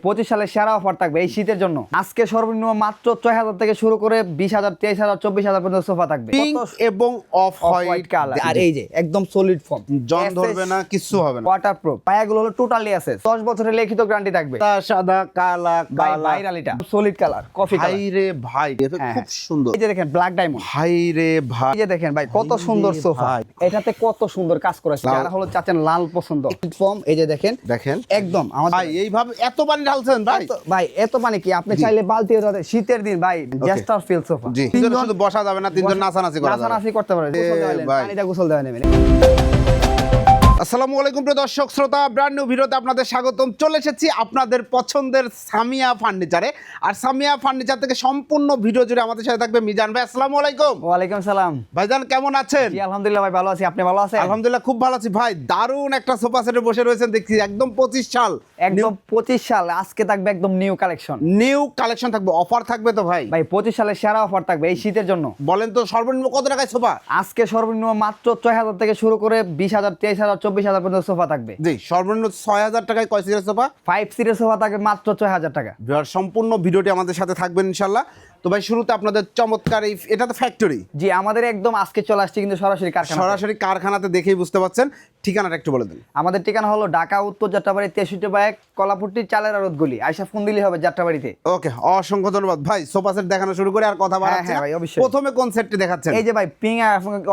পঁচিশ সালের সেরা অফার থাকবে এই শীতের জন্য। আজকে সর্বনিম্ন মাত্র ছয় হাজার থেকে শুরু করে বিশ হাজার তেইশ হাজার চব্বিশ হাজার পর্যন্ত সোফা থাকবে। এবং অফ হোয়াইট কালার আর এই যে একদম সলিড ফর্ম জন ধরবে না কিছু হবে না। ওয়াটার প্রুফ পায়াগুলো হলো টোটালি আছে দশ বছরের লিখিত গ্যারান্টি থাকবে। সাদা, কালা কালা। সলিড কালার কফি ভাই রে ভাই হ্যাঁ, খুব সুন্দর। এই যে দেখেন ব্ল্যাক ডায়মন্ড ভাই রে ভাই। এই যে দেখেন ভাই কত সুন্দর সোফা এটাতে কত সুন্দর কাজ করেছে। যারা হলো চাচ্ছেন লাল পছন্দ। ফর্ম এই যে দেখেন। দেখেন একদম। আমাদের এইভাবে এত পানি ঢালছেন ভাই এত- ভাই? এত মানে কি? আপনি চাইলে বালতি শীতের দিন ভাই জেস্টার ফিল সোফা। তিনজন শুধু বসা যাবে না তিনজন নাচানাচি করা যাবে। নাচানাচি করতে পারে পানিটা গোসল দেওয়া নেবে আসসালামু আলাইকুম প্রিয় দর্শক শ্রোতা ব্র্যান্ড নিউ ভিডিওতে আপনাদের স্বাগতম। চলে এসেছি আপনাদের পছন্দের সামিয়া ফার্নিচারে আর সামিয়া ফার্নিচার থেকে সম্পূর্ণ ভিডিও জুড়ে আমাদের সাথে থাকবে মিজান ভাই আসসালামু আলাইকুম। ওয়ালাইকুম সালাম। ভাইজান কেমন আছেন? জি আলহামদুলিল্লাহ ভাই ভালো আছি। আপনি ভালো আছেন? আলহামদুলিল্লাহ খুব ভালো আছি। ভাই দারুণ একটা সোফা সেটে বসে রয়েছেন দেখছি একদম পঁচিশ সাল। একদম পঁচিশ সাল আজকে থাকবে একদম নিউ কালেকশন নিউ কালেকশন থাকবে অফার থাকবে তো ভাই? ভাই পঁচিশ সালের সেরা অফার থাকবে এই শীতের জন্য। বলেন তো সর্বনিম্ন কত টাকায় সোফা? আজকে সর্বনিম্ন মাত্র ছয় হাজার থেকে শুরু করে বিশ হাজার তেইশ হাজার চব্বিশ হাজার পর্যন্ত সোফা থাকবে। জি সর্বনিম্ন ছয় হাজার টাকায় কয় সিটের সোফা? ফাইভ সিটের সোফা থাকবে মাত্র ছয় হাজার টাকা। সম্পূর্ণ ভিডিওটি আমাদের সাথে থাকবেন ইনশাল্লাহ। তো ভাই শুরুতে আপনাদের চমৎকার এই এটা তো ফ্যাক্টরি জি আমাদের একদম আজকে চলে আসছে কিন্তু সরাসরি কারখানা সরাসরি কারখানাতে দেখেই বুঝতে পারছেন ঠিকানাটা একটু বলে দিন। আমাদের ঠিকানা হলো ঢাকা উত্তর যাত্রাবাড়ি তেষট্টি বাইক কলাপুরটি চালের আড়ত গলি। আইসা ফোন দিলে হবে যাত্রাবাড়িতে। ওকে অসংখ্য ধন্যবাদ। ভাই সোফা সেট দেখানো শুরু করে আর কথা বাড়াচ্ছি হ্যাঁ ভাই, অবশ্যই। প্রথমে কোন সেটটি দেখাচ্ছেন? এই যে ভাই পিং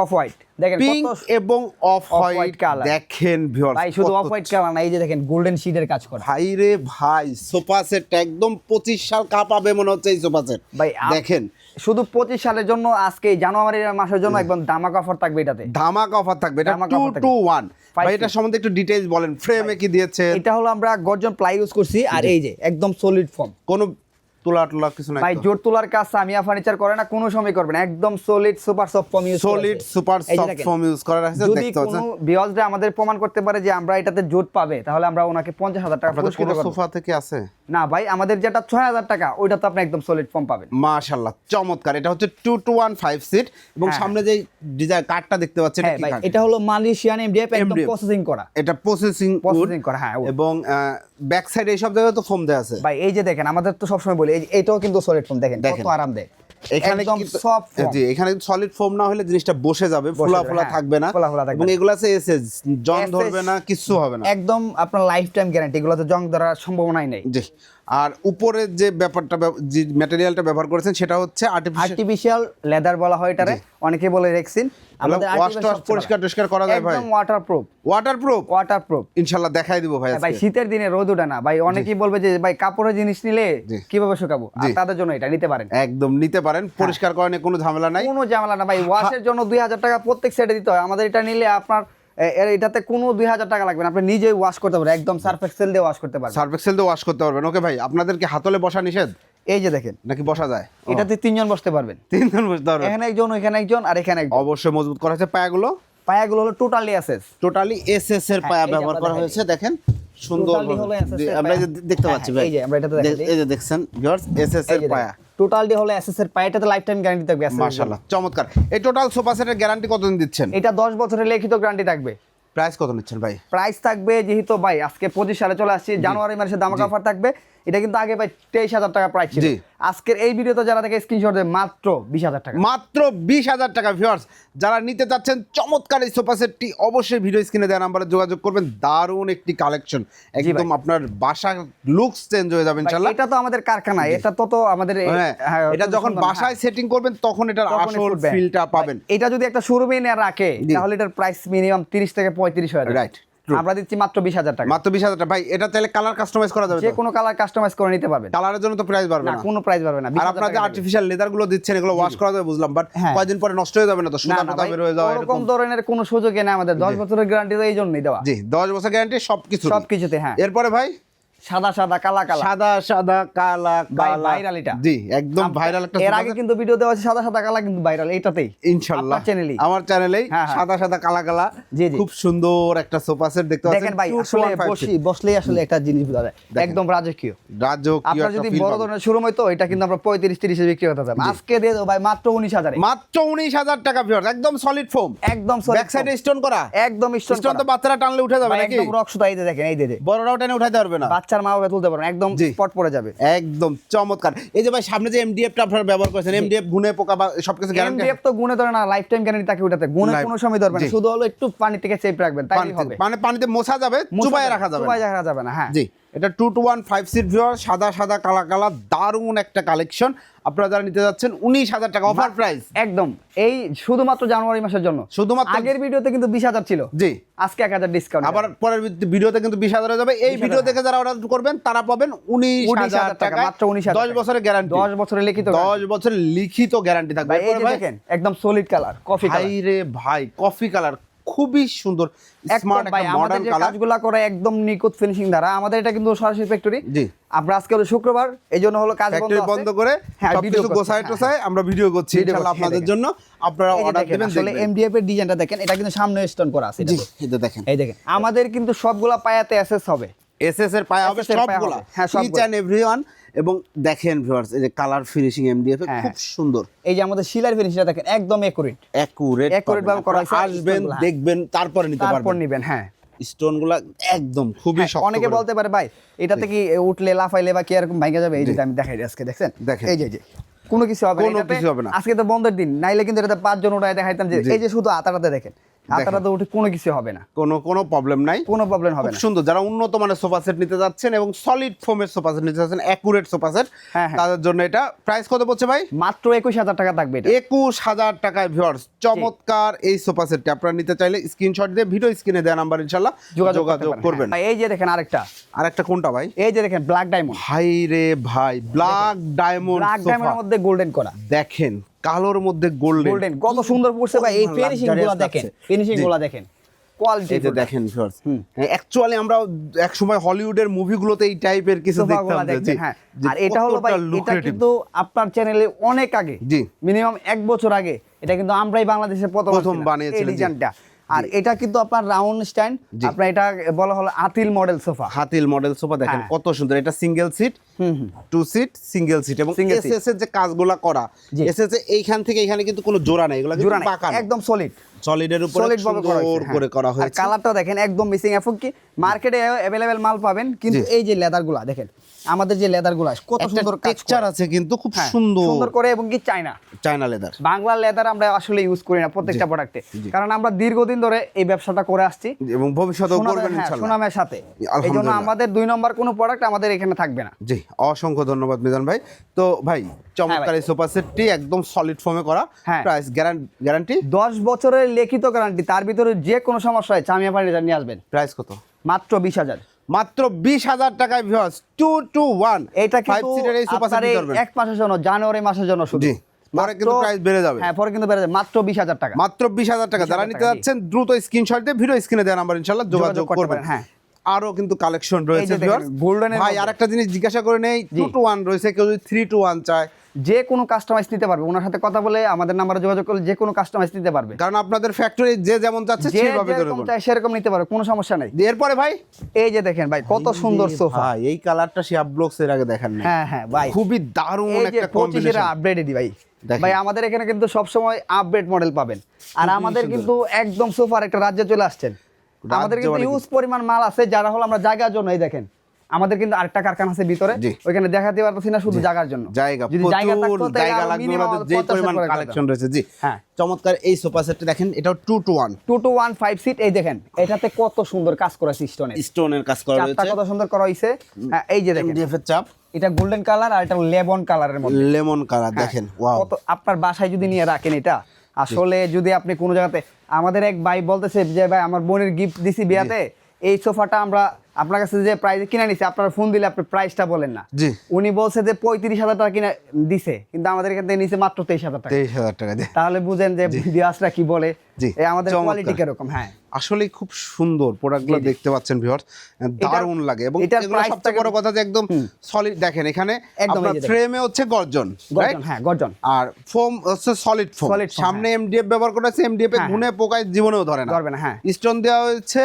অফ হোয়াইট দেখেন পিঙ্ক এবং অফ হোয়াইট colour। দেখেন ভিউয়ার্স ভাই শুধু অফ হোয়াইট কালার না এই যে দেখেন গোল্ডেন শিটের কাজ করে। ভাই রে ভাই সোফা সেট একদম পঁচিশ সাল কাঁপাবে মনে হচ্ছে এই সোফা সেট। ভাই দেখেন। শুধু পঁচিশ সালের জন্য আজকে জানুয়ারি মাসের জন্য একদম দামাক অফার থাকবে এটাতে। ধামাক অফার থাকবে। এটা টু টু ওয়ান ভাই এটা সম্বন্ধে একটু ডিটেইলস বলেন। ফ্রেমে কি দিয়েছেন এটা হলো আমরা গর্জন প্লাই ইউজ করছি আর এই যে একদম সলিড ফর্ম কোনো তোলা কিছু নাই ভাই জোর তোলার কাজ সামিয়া ফার্নিচার করে না কোনো সময় করবে না। একদম solid super soft foam use solid super soft foam use করা আছে যদি কোনো আমাদের প্রমাণ করতে পারে যে আমরা এটাতে জোট পাবে তাহলে আমরা ওনাকে পঞ্চাশ হাজার টাকা পুরস্কৃত করব। সোফা থেকে আছে? না ভাই আমাদের যেটা ছয় হাজার টাকা ওইটা তো আপনি একদম সলিড ফর্ম পাবেন। মাশাল্লাহ চমৎকার। এটা হচ্ছে two two one five seat এবং হ্যাঁ। সামনে যে ডিজাইন কার্ডটা দেখতে পাচ্ছেন হ্যাঁ এটা হলো মালয়েশিয়ান এমডিএফ একদম প্রসেসিং করা। এটা প্রসেসিং প্রসেসিং করা হ্যাঁ। এবং ব্যাক সাইড এইসব জায়গায় তো ফোম দেওয়া আছে। ভাই এই যে দেখেন আমাদের তো সবসময় বলি এইটাও কিন্তু সলিড দেখেন দেখেন। কত আরাম দেয়। এখানে সফট জি এখানে সলিড ফোম না হলে জিনিসটা বসে যাবে ফোলা ফোলা হ্যাঁ, থাকবে না। ফোলা ফোলা থাকবে এবং না। এগুলো আছে এসএস জং ধরবে না কিছু হবে না। একদম আপনার লাইফ টাইম গ্যারান্টি এগুলোতে জং ধরার সম্ভাবনাই নেই। জি। আর উপরে যে ব্যাপারটা যে ম্যাটেরিয়ালটা ব্যবহার করেছেন সেটা হচ্ছে আর্টিফিশিয়াল লেদার বলা হয় এটারে। অনেকে বলে রেক্সিন আমাদের ওয়াশ টস পরিষ্কার টরিষ্কার করা যায় ভাই। একদম ওয়াটারপ্রুফ ওয়াটারপ্রুফ ওয়াটারপ্রুফ ইনশাআল্লাহ দেখাই দিব ভাই ভাই শীতের দিনে রোদ ওঠে না। ভাই অনেকেই বলবে যে ভাই কাপড়ের জিনিস নিলে কীভাবে শুকাবো? আর তাদের জন্য এটা নিতে পারেন। একদম নিতে পারেন। হ্যাঁ। পরিষ্কার করা নিয়ে কোনো ঝামেলা নাই। কোনো ঝামেলা না ভাই ওয়াশের জন্য দুই হাজার টাকা প্রত্যেক সেটে দিতে হয়। আমাদের এটা নিলে আপনার এটাতে কোনো দুই হাজার টাকা লাগবে আপনি নিজেই ওয়াশ করতে পারেন একদম সার্ফ এক্সেল দিয়ে ওয়াশ করতে পারবেন। সার্ফ এক্সেল দিয়ে ওয়াশ করতে পারবেন। ওকে ভাই আপনাদেরকে হাতলে বসা নিষেধ? এই যে দেখেন। নাকি বসা যায়? এটাতে তিনজন বসতে পারবেন। তিনজন বসতে পারবেন। এখানে একজন ওইখানে একজন আর এখানে একজন। অবশ্যই মজবুত করা হয়েছে পায়াগুলো? পায়াগুলো হলো টোটালি অ্যাসেস টোটালি এসএস এর পায়া হ্যাঁ, এই যে ব্যবহার করা হয়েছে দেখেন। সুন্দর আমরা দেখতে পাচ্ছি হ্যাঁ, ভাই। এই যে আমরা এটাতে এই যে দেখছেন ভিউয়ার্স এসএস এর পায়া। টোটালি হলো এসএস এর পায়েটাতে লাইফ টাইম গ্যারান্টি থাকবে মাশাআল্লাহ চমৎকার। এই টোটাল সোফা সেটের গ্যারান্টি কতদিন দিচ্ছেন? এটা দশ বছরের লিখিত গ্যারান্টি থাকবে। প্রাইস কত নিচ্ছেন ভাই? প্রাইস থাকবে যেহেতু ভাই আজকে পঁচিশ সালে চলে আসছি জানুয়ারি মাসে দামাক অফার থাকবে। এটা কিন্তু আগে ভাই তেইশ হাজার টাকা প্রাইস ছিল। আজকের এই ভিডিওতে যারা দেখে স্ক্রিনশট দেয় মাত্র বিশ হাজার টাকা। মাত্র বিশ হাজার টাকা ভিউয়ার্স যারা নিতে চাচ্ছেন চমৎকার এই সোফা সেটটি অবশ্যই ভিডিও স্ক্রিনে দেওয়া নাম্বারে যোগাযোগ করবেন। দারুণ একটি কালেকশন একদম আপনার বাসার লুকস চেঞ্জ হয়ে যাবে ইনশাআল্লাহ। এটা তো আমাদের কারখানা এটা তো তো আমাদের হ্যাঁ হ্যাঁ, এটা যখন বাসায় সেটিং করবেন তখন এটার হ্যাঁ, আসল ফিলটা পাবেন। এটা যদি একটা শোরুমে নিয়ে রাখে। তাহলে এটার প্রাইস মিনিমাম তিরিশ থেকে পঁয়ত্রিশ হয়ে Right, আমরা দিচ্ছি মাত্র বিশ হাজার টাকা। মাত্র বিশ হাজার টাকা। ভাই এটা তাহলে কালার কাস্টমাইজ করা যাবে যে কোনো কালার কাস্টমাইজ করে নিতে পারবেন। কালারের জন্য তো প্রাইস বাড়বে না না। কোনো প্রাইস বাড়বে না 20,000 আর আপনার যে। আর্টিফিশিয়াল লেদারগুলো দিচ্ছেন এগুলো ওয়াশ করা যাবে বুঝলাম। বাট কয়েকদিন কয়দিন পরে নষ্ট হয়ে যাবে না তো? সুতা না টুতা বের হয়ে যাওয়া এরকম। ধরনের কোনো সুযোগ নেই আমাদের দশ বছরের গ্যারান্টি তো এই জন্যই দেওয়া। জি দশ বছর গ্যারান্টি সবকিছু সবকিছুতে হ্যাঁ। এরপরে ভাই? সাদা সাদা কালা কালা। সাদা সাদা কালা কালা। viral এটা। জি একদম ভাইরাল একটা এর আগে কিন্তু ভিডিও দেওয়া আছে সাদা সাদা কালা কিন্তু ভাইরাল এইটাতেই। ইনশাআল্লাহ চ্যানেলেই। আমার চ্যানেলেই হ্যাঁ, হ্যাঁ। সাদা সাদা কালা কালা। জি, জি। খুব সুন্দর একটা সোফা সেট দেখতে পাচ্ছেন? দেখেন ভাই আসলে বসি বসলেই আসলে একটা জিনিস বোঝা যায়। একদম রাজকীয়। রাজকীয় আপনার যদি বড় ধরনের শুরু হইতো এটা কিন্তু আমরা পঁয়ত্রিশ তিরিশে বিক্রি করতে হবে আজকে দিয়ে দেবো ভাই মাত্র উনিশ হাজারে। মাত্র উনিশ হাজার টাকা ভিউয়ার্স একদম সলিড ফোম একদম solid ব্যাক সাইডে স্টোন করা। একদম স্টোন স্টোন তো বাচ্চারা টানলে উঠে যাবে নাকি? একদম এই যে দেখেন এই যে। বড়রাও টেনে উঠাইতে পারবে না। বাচ্চার মা বাবা তুলতে পারবেন একদম স্পট পড়ে যাবে। একদম চমৎকার। এই যে ভাই সামনে যে এমডিএফটা আপনারা ব্যবহার করেছেন এমডিএফ গুনে পোকা বা সবকিছু গ্যারান্টি এমডিএফ তো গুনে ধরে না লাইফ টাইম গ্যারান্টি থাকে ওটাতে। গুণে কোনো সময় ধরবেন শুধু হলো একটু পানি থেকে সেফ রাখবেন তাই হবে। মানে পানিতে মোছা যাবে চুবায় রাখা যাবে চুবায় রাখা যাবে না হ্যাঁ। জি। এটা two two one five seat viewer সাদা সাদা কালা কালা দারুণ একটা কালেকশন আপনারা যারা নিতে যাচ্ছেন উনিশ হাজার টাকা অফার প্রাইস একদম। এই শুধুমাত্র জানুয়ারি মাসের জন্য। শুধুমাত্র আগের ভিডিওতে কিন্তু বিশ হাজার ছিল। জি। আজকে এক হাজার ডিসকাউন্ট আবার পরের ভিড- ভিডিওতে কিন্তু বিশ হাজার হয়ে যাবে। এই ভিডিও দেখে যারা অর্ডার করবেন তারা পাবেন উনিশ হাজার টাকা, মাত্র 19,000 দশ বছরের গ্যারান্টি দশ বছরের লিখিত দশ বছরের লিখিত গ্যারান্টি থাকবে। একদম সলিড কালার কফি ভাই রে ভাই কফি কালার খুবই সুন্দর স্মার্ট একটা মডার্ন কালার কাজগুলো করে একদম নিখুঁত ফিনিশিং দ্বারা আমাদের এটা কিন্তু সরাসরি ফ্যাক্টরি জি। আমরা আজকে হলো শুক্রবার এই জন্য হলো কাজ বন্ধ বন্ধ করে হ্যাঁ, সবকিছু গোছায় হ্যাঁ, টোছায় আমরা ভিডিও করছি ইনশাআল্লাহ আপনাদের জন্য। আপনারা অর্ডার দেবেন আসলে এমডিএফ এর ডিজাইনটা দেখেন এটা কিন্তু সামনে স্টোন করা আছে এটা। দেখেন। এই দেখেন। আমাদের কিন্তু সবগুলা পায়াতে অ্যাসেস হবে। এসএস এর পায়া হবে সবগুলা। হ্যাঁ, ইচ এন্ড এভরিওয়ান এবং দেখেন ভিউয়ার্স এই যে কালার ফিনিশিং এমডিএফ হ্যাঁ, খুব সুন্দর। এই যে আমাদের শিলার ফিনিশিংটা দেখেন একদম একুরেট অ্যাকুরেট Accurate ভাবে করা হয়েছে, আসবেন দেখবেন তারপরে নিতে পারবেন। তারপর নিবেন হ্যাঁ। স্টোনগুলা একদম খুবই শক্ত অনেকে বলতে পারে ভাই এটাতে কি উঠলে লাফাইলে বা কি এরকম ভাঙা যাবে? এই যে আমি দেখাই আজকে দেখছেন? দেখেন। এই যে এই যে কোনো কিছু হবে না। কিছু হবে না। আজকে তো বন্ধের দিন নাইলে কিন্তু এটাতে পাঁচজন উঠায় দেখাইতাম যে এই যে শুধু আতাটাতে দেখেন। আতাটাতে উঠে কোনো কিছু হবে না। কোনো কোনো প্রবলেম নাই। কোনো প্রবলেম হবে না। সুন্দর। যারা উন্নত মানের সোফা সেট নিতে যাচ্ছেন এবং সলিড ফোমের সোফা সেট নিতে যাচ্ছেন অ্যাকুরেট সোফা সেট। তাদের জন্য এটা প্রাইস কত পড়ছে ভাই? মাত্র একুশ হাজার টাকা থাকবে এটা। একুশ হাজার টাকায় ভিউয়ার্স চমৎকার এই সোফা সেটটি আপনারা নিতে চাইলে স্ক্রিনশট দিয়ে ভিডিও স্ক্রিনে দেওয়া নাম্বার ইনশাল্লাহ যোগাযোগ। করবেন। এই যে দেখেন আরেকটা। আর একটা কোনটা ভাই? এই যে দেখেন ব্ল্যাক ডায়মন্ড ভাই রে ভাই ব্ল্যাক ডায়মন্ড ব্ল্যাক ডায়মন্ডের মধ্যে গোল্ডেন করা। দেখেন কালোর মধ্যে গোল্ডেন গোল্ডেন কত সুন্দর পড়ছে ভাই এই ফিনিশিংগুলো দেখেন ফিনিশিংগুলো দেখেন। কোয়ালিটি এটা দেখেন ভিউয়ার্স অ্যাকচুয়ালি আমরা এক সময় হলিউডের মুভিগুলোতে এই টাইপের কিছু দেখতাম জি, হ্যাঁ। আর এটা হলো ভাই এটা কিন্তু আপনার চ্যানেলে অনেক আগে। জি। মিনিমাম এক বছর আগে। এটা কিন্তু আমরাই বাংলাদেশে প্রথম এই ডিজাইনটা আর এটা কিন্তু আপনার রাউন্ড স্ট্যান্ড আপনার এটা বলা হলো Hatil model sofa Hatil model sofa দেখেন হ্যাঁ। কত সুন্দর। এটা single seat two seat single seat এবং। এসএস এর যে কাজগুলা করা। এসএস এইখান থেকে এখানে কিন্তু কোনো জোড়া নাই এগুলো জোড়া পাকা একদম সলিড সলিডের উপরে সলিড ভাবে করা সুন্দর করে করা হ্যাঁ। হয়েছে। কালারটাও দেখেন একদম মিসিং এখন কি মার্কেটে অ্যাভেলেবেল মাল পাবেন কিন্তু এই যে লেদারগুলা দেখেন আমাদের যে লেদারগুলা কত সুন্দর টেক্সচার আছে কিন্তু খুব হ্যাঁ, সুন্দর। সুন্দর করে এবং কি China China leather Bangla leather আমরা আসলে ইউজ করি না প্রত্যেকটা প্রোডাক্টে কারণ আমরা দীর্ঘদিন ধরে এই ব্যবসাটা করে আসছি। এবং ভবিষ্যতেও সুনামের- করবেন হ্যাঁ, ইনশাআল্লাহ সুনামের সাথে। এই জন্য আমাদের দুই নম্বর কোনো প্রোডাক্ট আমাদের এখানে থাকবে না। জি অসংখ্য ধন্যবাদ মিজান ভাই। তো ভাই চমৎকার এই সোফা সেটটি একদম সলিড ফর্মে করা। প্রাইস গ্যারান্টি দশ বছরের লিখিত গ্যারান্টি তার ভিতরে যে কোনো সমস্যা হয় চামিয়া ফার্নিচার নিয়ে আসবেন প্রাইস কত মাত্র বিশ হাজার মাত্র বিশ হাজার টাকায় ভিউয়ার্স টু টু ওয়ান এটা কিন্তু এক মাসের জন্য জানুয়ারি মাসের জন্য শুধু। পরে কিন্তু প্রাইস বেড়ে যাবে। হ্যাঁ পরে কিন্তু বেড়ে যাবে মাত্র বিশ হাজার টাকা মাত্র বিশ হাজার টাকা যারা নিতে। যাচ্ছেন দ্রুত স্ক্রিনশট দিয়ে ভিডিও স্ক্রিনে দেওয়া নাম্বার ইনশাল্লাহ যোগাযোগ করবেন হ্যাঁ। আরও কিন্তু কালেকশন রয়েছে এর ভাই। আরেকটা জিনিস জিজ্ঞাসা করে নেই। টু টু ওয়ান রয়েছে কেউ যদি থ্রি টু ওয়ান চায় যে কোনো কাস্টমাইজ নিতে পারবে। ওনার সাথে কথা বলে আমাদের নাম্বারে যোগাযোগ করলে যে কোনো কাস্টমাইজ নিতে পারবে। কারণ আপনাদের ফ্যাক্টরি যে যেমন চাচ্ছে সেভাবে যেরকম চায় সেরকম নিতে পারবে কোনো সমস্যা নাই। এরপরে ভাই? এই যে দেখেন ভাই কত সুন্দর সোফা। ভাই এই কালারটা শিয়াব ব্লকস এর আগে দেখেন না হ্যাঁ হ্যাঁ ভাই। খুবই দারুণ একটা কম্বিনেশন আপডেট দি ভাই। ভাই আমাদের এখানে কিন্তু সবসময় আপডেট মডেল পাবেন। আর আমাদের কিন্তু একদম সোফার একটা রাজ্যে চলে আসছেন। আমাদের কিন্তু মানে ইউজ পরিমাণ মাল আছে যারা হলো আমরা জায়গার জন্য এই দেখেন। আমাদের কিন্তু আরেকটা কারখানা আছে ভিতরে। ওইখানে দেখাতে পারতেছি না শুধু জায়গার জন্য। জায়গা প্রচুর জায়গা লাগবে ওনাদের যে পরিমাণ কালেকশন রয়েছে জি। হ্যাঁ। চমৎকার এই সোফা সেটটা দেখেন এটাও two two one two two one five seat এই দেখেন এটাতে কত সুন্দর কাজ করা স্টোনের স্টোনের কাজ করা রয়েছে। কত সুন্দর করা হয়েছে হ্যাঁ এই যে দেখেন। এমডিএফ এর চাপ। এটা গোল্ডেন কালার আর এটা লেবন কালারের মধ্যে। লেমন কালার দেখেন ওয়াও কত আপনার বাসায় যদি নিয়ে রাখেন এটা আসলে যদি আপনি কোনো জায়গাতে, আমাদের এক ভাই বলতেছে যে, ভাই, আমার বোনের গিফট দিছি বিয়াতে। এই সোফাটা আমরা আপনার কাছে যে প্রাইস কিনে নিছি আপনারা ফোন দিলে আপনি প্রাইসটা বলেন না। জি। উনি বলছে যে পঁয়ত্রিশ হাজার টাকা কিনে দিছে কিন্তু আমাদের এখান থেকে নিচে মাত্র তেইশ হাজার টাকা। তেইশ হাজার টাকা তাহলে বুঝেন যে ভিডিওসরা কি বলে এই আমাদের কোয়ালিটি কীরকম হ্যাঁ। আসলে খুব সুন্দর প্রোডাক্টগুলো। দেখতে পাচ্ছেন ভিউয়ার্স দারুণ লাগে এবং সবচেয়ে বড় কথা যে একদম সলিড দেখেন এখানে একদম আপনার। ফ্রেমে হচ্ছে গর্জন গর্জন হ্যাঁ গর্জন। আর ফোম হচ্ছে সলিড ফোম সামনে এমডিএফ ব্যবহার করা হয়েছে এমডিএফ এ হ্যাঁ, গুনে পোকায় জীবনেও ধরে না। ধরবে না, হ্যাঁ। স্টোন দেওয়া হয়েছে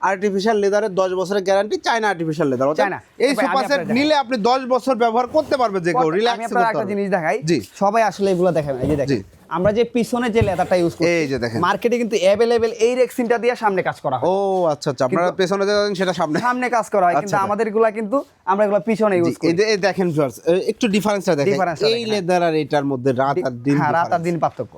আর্টিফিশিয়াল লেদারের দশ বছরের guarantee China artificial leather China. এই সোফা সেট নিলে আপনি দশ বছর ব্যবহার করতে পারবে যে কেউ আমি রিল্যাক্স একটা জিনিস দেখাই। জি। সবাই আসলে এগুলো দেখে না, এই যে দেখেন আমরা যে পিছনে যে লেদারটা ইউজ করি এই যে দেখেন। মার্কেটে কিন্তু অ্যাভেলেবেল এই রেক্সিনটা দিয়ে সামনে কাজ করা হয়। ও আচ্ছা আচ্ছা। আপনারা পেছনে যে যাচ্ছেন সেটা সামনে। সামনে কাজ করা হয়। কিন্তু আচ্ছা। আমাদেরগুলা কিন্তু আমরা এগুলো পিছনে ইউজ করি। এই দেখেন viewers, একটু ডিফারেন্সটা দেখেন। এই দেখেন, হ্যাঁ। লেদার আর এটার মধ্যে রাত আর দিন হ্যাঁ রাত আর দিন পার্থক্য।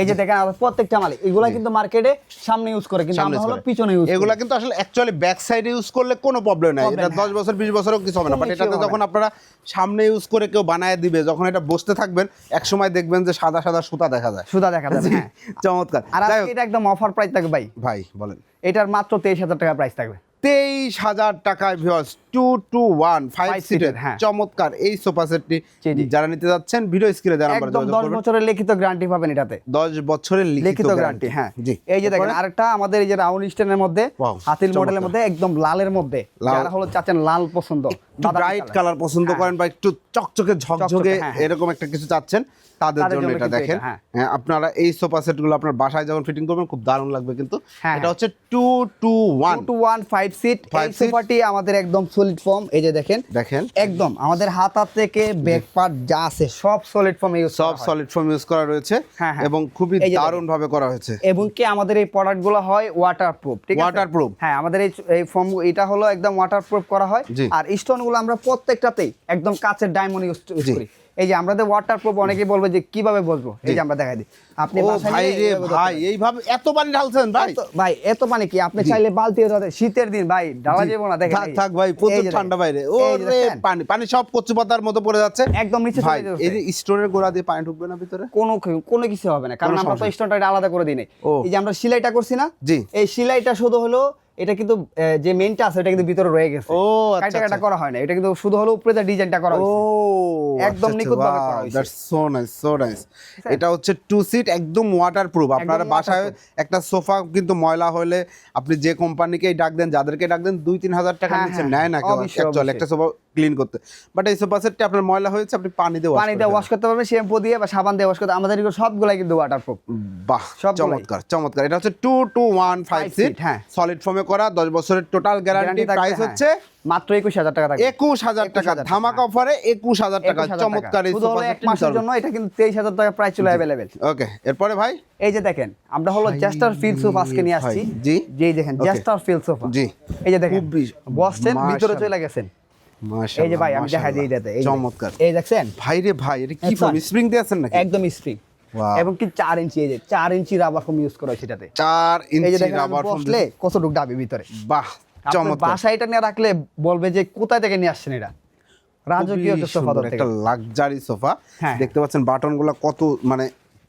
এই যে দেখেন প্রত্যেকটা মালিক এগুলা কিন্তু মার্কেটে সামনে ইউজ করে কিন্তু আমরা হলো পিছনে ইউজ এগুলা কিন্তু আসলে অ্যাকচুয়ালি ব্যাক সাইডে ইউজ করলে কোনো প্রবলেম নাই। এটা নাই। দশ বছর বিশ বছরও কিছু হবে না। বাট এটাতে যখন আপনারা সামনে ইউজ করে কেউ বানায় দিবে যখন এটা বসতে থাকবেন এক সময় দেখবেন যে সাদা সাদা সুতা দেখা যায়। সুতা দেখা যাবে হ্যাঁ। চমৎকার। আর এটা একদম অফার প্রাইস থাকবে ভাই। ভাই বলেন। এটার মাত্র তেইশ হাজার টাকা প্রাইস থাকবে। তেইশ হাজার টাকায় viewers two two one five সিটের হ্যাঁ। চমৎকার এই সোফা সেটটি। যারা নিতে যাচ্ছেন ভিডিও স্ক্রিনে দেওয়া নাম্বারে দশ বছরের লিখিত গ্যারান্টি পাবেন এটাতে দশ বছরের লিখিত গ্যারান্টি হ্যাঁ জি এই যে দেখেন আরেকটা আমাদের এই যে রাউন্ড স্টেনের মধ্যে হাতিল। মডেলের মধ্যে একদম লালের মধ্যে লাল। যারা হলো চাচ্ছেন লাল পছন্দ একটু ব্রাইট কালার পছন্দ হ্যাঁ। করেন বা একটু চকচকে ঝকঝকে হ্যাঁ, হ্যাঁ। এরকম একটা কিছু চাচ্ছেন তাদের জন্য এটা দেখেন। হ্যাঁ। হ্যাঁ আপনারা এই সোফা সেটগুলো আপনার বাসায় যখন ফিটিং করবেন খুব দারুণ লাগবে কিন্তু। হ্যাঁ, এটা। হচ্ছে two two one two one five seat এই সোফাটি আমাদের একদম সলিড ফর্ম এই যে দেখেন। দেখেন। একদম। আমাদের হাতা থেকে ব্যাক পার্ট যা আছে সব সলিড ফর্ম ইউজ সব সলিড ফর্ম ইউজ করা রয়েছে হ্যাঁ। এবং খুবই। দারুণ ভাবে করা হয়েছে। এবং কি আমাদের এই প্রোডাক্টগুলো হয় ওয়াটারপ্রুফ ঠিক আছে? Waterproof? হ্যাঁ আমাদের এই এই ফর্ম এটা হলো একদম ওয়াটারপ্রুফ করা হয়। আর স্টোনগুলো আমরা প্রত্যেকটাতেই একদম কাচের ডায়মন্ড ইউজ। করি। এই যে আমাদের ওয়াটারপ্রুফ অনেকেই বলবে যে কীভাবে বসবো? এই যে আমরা দেখাই দিই। আপনি ভাই রে এইভাবে ভাই এইভাবে এত পানি ঢালছেন ভাই। ভাই এত মানে কি? আপনি চাইলে বালতি শীতের দিন ভাই যাব না দেখেন থাক থাক ভাই প্রচুর ঠান্ডা বাইরে। ও রে পানি পানি সব কচু পাতার মতো পড়ে যাচ্ছে। একদম নিচে চলে যাচ্ছে। এই যে স্টোনের গোড়া দিয়ে পানি ঢুকবে না ভিতরে? কোনো কোনো কিছু হবে না কারণ আমরা তো স্টোনটা আলাদা করে দিই নাই। এই যে আমরা সেলাইটা করছি না? জি। এই সেলাইটা শুধু হলো এটা কিন্তু যে মেনটা আছে এটা কিন্তু ভিতরে রয়ে গেছে। ও, আচ্ছা, কাটা কাটা আচ্ছা। করা হয় না। এটা কিন্তু শুধু হলো উপরে ডিজাইনটা করা হয়েছে। ও একদম নিখুঁত ভাবে করা হয়েছে। That's so nice so nice এটা হচ্ছে টু সিট একদম ওয়াটারপ্রুফ আপনারা বাসায় একটা সোফা কিন্তু ময়লা হলে আপনি যে কোম্পানিকেই ডাক দেন যাদেরকে ডাক দেন দুই তিন হাজার টাকা হ্যাঁ, নিচে হ্যাঁ, নেয় না কেউ একটা সোফা ক্লিন করতে। বাট এই সোফা সেটটি আপনার ময়লা হয়েছে আপনি পানি দিয়ে পানি দিয়ে ওয়াশ করতে পারবে শ্যাম্পু দিয়ে বা সাবান দিয়ে ওয়াশ করতে আমাদের এগুলো সবগুলাই কিন্তু ওয়াটারপ্রুফ বাহ সবগুলাই। চমৎকার চমৎকার। এটা হচ্ছে two two one five seat হ্যাঁ। সলিড ফর্মে করা দশ বছরের টোটাল গ্যারান্টি প্রাইস হচ্ছে মাত্র একুশ হাজার টাকা একুশ হাজার টাকা ধামাকা অফারে একুশ হাজার টাকা 21,000 টাকা। চমৎকার এক মাসের জন্য এটা কিন্তু তেইশ হাজার টাকা প্রাইস ছিল অ্যাভেলেবেল ওকে এরপরে ভাই? এই যে দেখেন আমরা হলো জাস্টার ফিল সোফা আজকে নিয়ে আসছি। জি। জি দেখেন জাস্টার ফিল সোফা জি। এই যে দেখেন বসছেন ভিতরে চলে গেছেন। এই যে ভাই আমি দেখা দিই এটাতে চমৎকার। এই দেখছেন? ভাই রে ভাই এটা কি। স্প্রিং দিয়ে আছেন নাকি? একদম স্ট্রিং এবং কি চার ইঞ্চি এই যে চার ইঞ্চি রাবার ফোম ইউজ করা হয়েছে চার ইঞ্চি রাবার ফোম বসলে কতটুকু ডাবে ভিতরে? বাহ চমৎকার। বাসায় এটা নিয়ে রাখলে বলবে যে কোথায় থেকে নিয়ে আসছেন এটা? রাজকীয় একটা সোফা একটা লাক্সারি সোফা। হ্যাঁ। দেখতে পাচ্ছেন বাটনগুলো কত মানে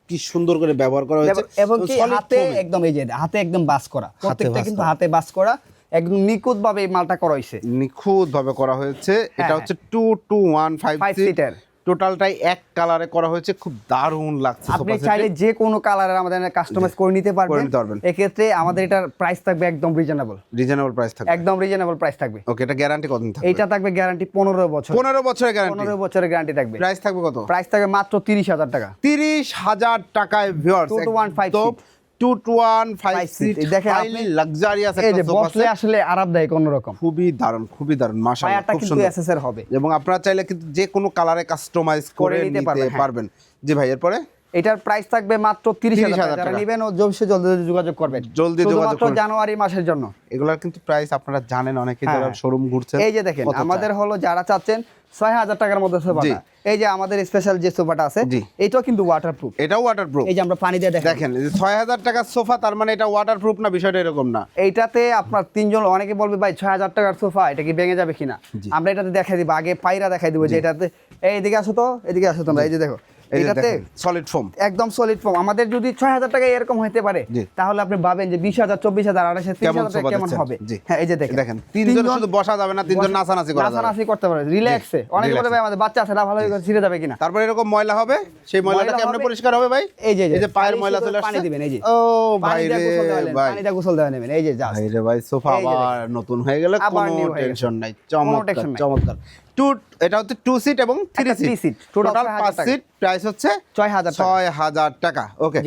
কি সুন্দর করে ব্যবহার করা হয়েছে। এবং কি হাতে একদম এই যে হাতে একদম বাস করা। প্রত্যেকটা কিন্তু। হাতে বাস করা। একদম নিখুঁতভাবে এই মালটা করা হয়েছে। নিখুঁতভাবে করা হয়েছে। হ্যাঁ, এটা হ্যাঁ। হচ্ছে two two one five seater টোটালটাই এক কালারে করা হয়েছে। খুব দারুণ লাগছে আপনি চাইলে যে কোনো কালারের আমাদের কাস্টমাইজ করে নিতে পারবেন। নিতে পারবেন। এক্ষেত্রে আমাদের এটার প্রাইস থাকবে একদম রিজনেবল রিজনেবল প্রাইস থাকবে। একদম রিজনেবল প্রাইস থাকবে। ওকে এটা গ্যারান্টি কতদিন থাকবে? এটা থাকবে গ্যারান্টি 15 বছর 15 বছরের গ্যারান্টি 15 বছরের গ্যারান্টি থাকবে। প্রাইস থাকবে কত? প্রাইস থাকবে মাত্র 30000 টাকা। 30000 টাকায় ভিউয়ার্স 2156 খুবই দারুণ খুবই দারুণ হবে। এবং আপনারা চাইলে কিন্তু যে কোনো কালারে কাস্টমাইজ করে নিতে হ্যাঁ। পারবেন। জি ভাই এরপরে? এটার প্রাইস থাকবে মাত্র তিরিশ 30,000 হাজার যারা টাকা। নেবেন ও জলদি জলদি যোগাযোগ করবেন। জলদি যোগাযোগ জানুয়ারি মাসের জন্য। এগুলার কিন্তু প্রাইস আপনারা জানেন অনেকে হ্যাঁ, যারা হ্যাঁ। শোরুম ঘুরছেন এই যে দেখেন আমাদের হলো যারা চাচ্ছেন ছয় হাজার টাকার মধ্যে সোফাটা। এই যে আমাদের স্পেশাল যে সোফাটা আছে। এটাও কিন্তু ওয়াটারপ্রুফ এটাও ওয়াটারপ্রুফ এই যে আমরা পানি দিয়ে দেখেন। দেখেন ছয় হাজার টাকার সোফা তার মানে এটা ওয়াটারপ্রুফ না বিষয়টা এরকম না। এইটাতে আপনার তিনজন অনেকে বলবে ভাই ছয় হাজার টাকার সোফা এটা কি ভেঙে যাবে কিনা? আমরা এটাতে দেখাই দিব আগে পায়রা দেখাই দিব যে এটাতে। এইদিকে আসো তো এদিকে আসো তোমরা এই যে দেখো। এটাতে সলিড ফোম একদম সলিড ফর্ম আমাদের যদি ছয় হাজার টাকা এরকম হতে পারে তাহলে আপনি ভাবেন যে বিশ হাজার চব্বিশ হাজার আড়াইশ হাজার কেমন হবে? হ্যাঁ এই যে দেখেন। দেখেন তিনজন শুধু বসা যাবে না তিনজন নাচানাচি করা নাচানাচি করতে পারে। রিল্যাক্সে অনেকে বলে ভাই আমাদের বাচ্চা আছে না ভালো করে ছিঁড়ে যাবে কিনা? তারপরে এরকম ময়লা হবে? সেই ময়লাটা ময়লা কেমনে পরিষ্কার হবে ভাই? এই যে, এই যে পায়ের ময়লা চলে পানি দিবেন, এই যে। ও ভাই রে ভাই। পানি দিয়ে গোসল দেওয়া নেবেন। এই যে জাস্ট ভাই রে ভাই সোফা আবার নতুন হয়ে গেলে কোনো। টেনশন নাই। চমৎকার চমৎকার। টু এটা হচ্ছে টু সিট এবং থ্রি সিট টোটাল পাঁচ সিট প্রাইস হচ্ছে ছয় হাজার ছয় হাজার টাকা ওকে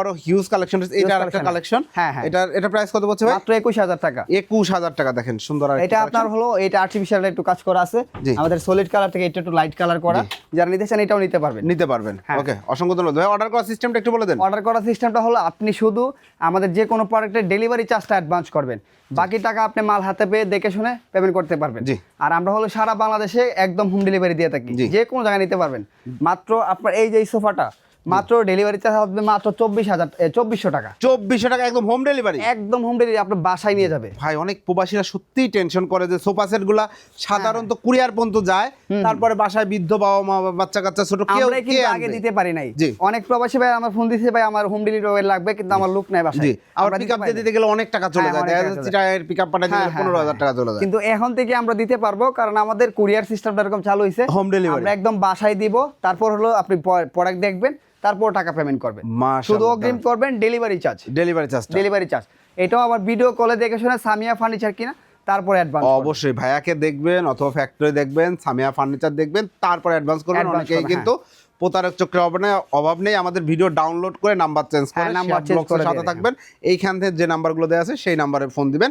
আরও হিউজ কালেকশন এটা একটা কালেকশন হ্যাঁ, হ্যাঁ। এটা এটা প্রাইস কত বলছে মাত্র একুশ হাজার টাকা। একুশ হাজার টাকা দেখেন সুন্দর এটা আপনার। হলো এটা আর্টিফিশিয়াল একটু কাজ করা আছে। আমাদের সলিড কালার থেকে এটা একটু লাইট কালার করা। যারা নিতে চান এটাও নিতে পারবেন। নিতে পারবেন হ্যাঁ। ওকে অসংখ্য ধন্যবাদ। ভাই অর্ডার করার সিস্টেমটা একটু বলে দেন। অর্ডার করার সিস্টেমটা হলো আপনি শুধু আমাদের যে কোনো প্রোডাক্টের ডেলিভারি চার্জটা অ্যাডভান্স করবেন। বাকি টাকা আপনি মাল হাতে পেয়ে দেখে শুনে পেমেন্ট করতে পারবেন। আর আমরা হলো সারা বাংলাদেশে একদম হোম ডেলিভারি দিয়ে থাকি। যে কোনো জায়গায় নিতে পারবেন। মাত্র আপনার এই যে সোফাটা মাত্র ডেলিভারি চার্জ হবে মাত্র চব্বিশ হাজার চব্বিশশো টাকা। চব্বিশশো টাকা একদম হোম ডেলিভারি একদম হোম ডেলিভারি আপনার বাসায় নিয়ে যাবে। ভাই অনেক প্রবাসীরা সত্যিই টেনশন করে যে সোফা সেটগুলা সাধারণত কুরিয়ার পর্যন্ত যায় তারপরে বাসায় বৃদ্ধ বাবা মা বাচ্চা কাচ্চা ছোট কেউ কে আগে দিতে পারি নাই। অনেক প্রবাসী ভাই আমার ফোন দিছে ভাই আমার হোম ডেলিভারি লাগবে কিন্তু আমার লোক নাই বাসায়। আবার পিক দিতে আপ দিতে গেলে অনেক টাকা চলে হ্যাঁ, যায়। দেখা যাচ্ছে চিটাগাংয়ের পিক আপ পাঠাতে হ্যাঁ, গেলে হ্যাঁ, পনেরো হাজার হ্যাঁ। টাকা চলে যায়। কিন্তু এখন থেকে আমরা দিতে পারব কারণ আমাদের কুরিয়ার সিস্টেমটা এরকম চালু হয়েছে delivery। আমরা একদম বাসায় দিব তারপর হলো আপনি প্রোডাক্ট দেখবেন তারপর টাকা পেমেন্ট করবেন। শুধু অগ্রিম করবেন delivery charge delivery charge delivery charge এটাও আবার ভিডিও কলে দেখে শুনে সামিয়া ফার্নিচার কিনা তারপর অ্যাডভান্স অবশ্যই ভাইয়াকে দেখবেন অথবা ফ্যাক্টরি দেখবেন সামিয়া ফার্নিচার দেখবেন তারপর অ্যাডভান্স করবেন। অনেকেই কিন্তু প্রতারক চক্রের অভাব নেই অভাব নেই। আমাদের ভিডিও ডাউনলোড করে নাম্বার চেঞ্জ করে হ্যাঁ, number শেয়ার change ব্লগসের করে সাথে থাকবেন। এইখান থেকে যে নাম্বারগুলো দেওয়া আছে সেই নাম্বারে ফোন দিবেন।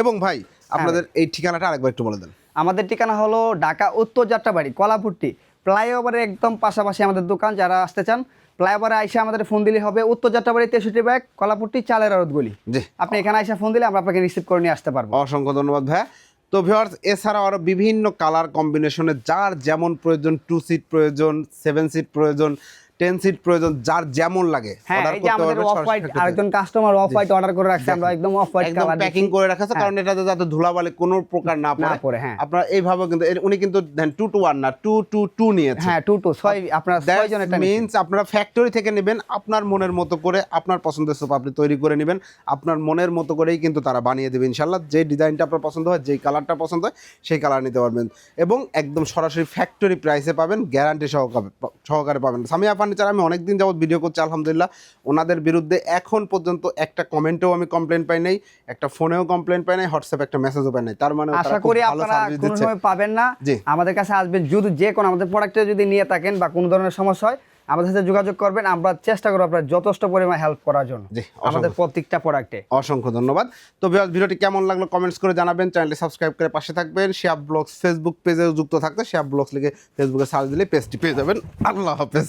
এবং ভাই হ্যাঁ, আপনাদের এই ঠিকানাটা আরেকবার একটু বলে দেন। আমাদের ঠিকানা হলো ঢাকা উত্তর যাত্রাবাড়ি কলাপুট্টি ফ্লাইওভারের একদম পাশাপাশি আমাদের দোকান যারা আসতে চান ফ্লাইওভারে আইসা আমাদের ফোন দিলে হবে। উত্তর যাত্রাবাড়ি তেষট্টি ব্যাগ কলাপুরটি চালের আড়তগুলি জি। আপনি এখানে আইসা ফোন দিলে আমরা আপনাকে রিসিভ করে নিয়ে আসতে পারব। অসংখ্য ধন্যবাদ ভাইয়া তো ভিওয়ার্স এছাড়াও আরও বিভিন্ন কালার কম্বিনেশনে যার যেমন প্রয়োজন টু সিট প্রয়োজন সেভেন সিট প্রয়োজন টেন সিট প্রয়োজন যার যেমন লাগে হ্যাঁ অর্ডার করতে আমাদের অফ হোয়াইট আরেকজন কাস্টমার অফ হোয়াইট অর্ডার করে রাখছে আমরা একদম অফ হোয়াইট কালার প্যাকিং করে রাখা আছে কারণ এটাতে যাতে ধুলাবালি কোনো প্রকার না পড়ে। হ্যাঁ। আপনারা এইভাবে কিন্তু উনি কিন্তু দেন টু না টু নিয়েছে। হ্যাঁ টু টু ছয় আপনার ছয় জন নিচ্ছেন। মিনস আপনারা ফ্যাক্টরি থেকে নেবেন আপনার মনের মতো করে আপনার পছন্দের সোফা আপনি তৈরি করে নেবেন আপনার মনের মতো করেই কিন্তু তারা বানিয়ে দেবে ইনশাল্লাহ যে ডিজাইনটা আপনার পছন্দ হয় যেই কালারটা পছন্দ হয় সেই কালার নিতে পারবেন। এবং একদম সরাসরি ফ্যাক্টরি প্রাইসে পাবেন গ্যারান্টি সহকারে সহকারে পাবেন। সামিয়া ফার্নিচার আমি অনেকদিন যাবত ভিডিও করছি আলহামদুলিল্লাহ। ওনাদের বিরুদ্ধে এখন পর্যন্ত একটা কমেন্টেও আমি কমপ্লেন পাই নাই একটা ফোনেও কমপ্লেন পাই নাই হোয়াটসঅ্যাপে একটা মেসেজও পাই নাই। তার মানে আশা করি আপনারা কোনো সময় পাবেন না। আমাদের কাছে আসবেন যদি যে কোনো আমাদের প্রোডাক্টে যদি নিয়ে থাকেন বা কোনো ধরনের সমস্যা হয় আমাদের সাথে যোগাযোগ করবেন। আমরা চেষ্টা করব আপনার যথেষ্ট পরিমাণ হেল্প করার জন্য আমাদের। প্রত্যেকটা প্রোডাক্টে অসংখ্য ধন্যবাদ। তো ভিডিওটি কেমন লাগল কমেন্টস করে জানাবেন। চ্যানেলটি সাবস্ক্রাইব করে পাশে থাকবেন। শেয়ার ব্লগস ফেসবুক পেজেও যুক্ত থাকতে শেয়ার ব্লগস লিখে ফেসবুকে সার্চ দিলে পেজটি পেয়ে যাবেন। আল্লাহ হাফেজ।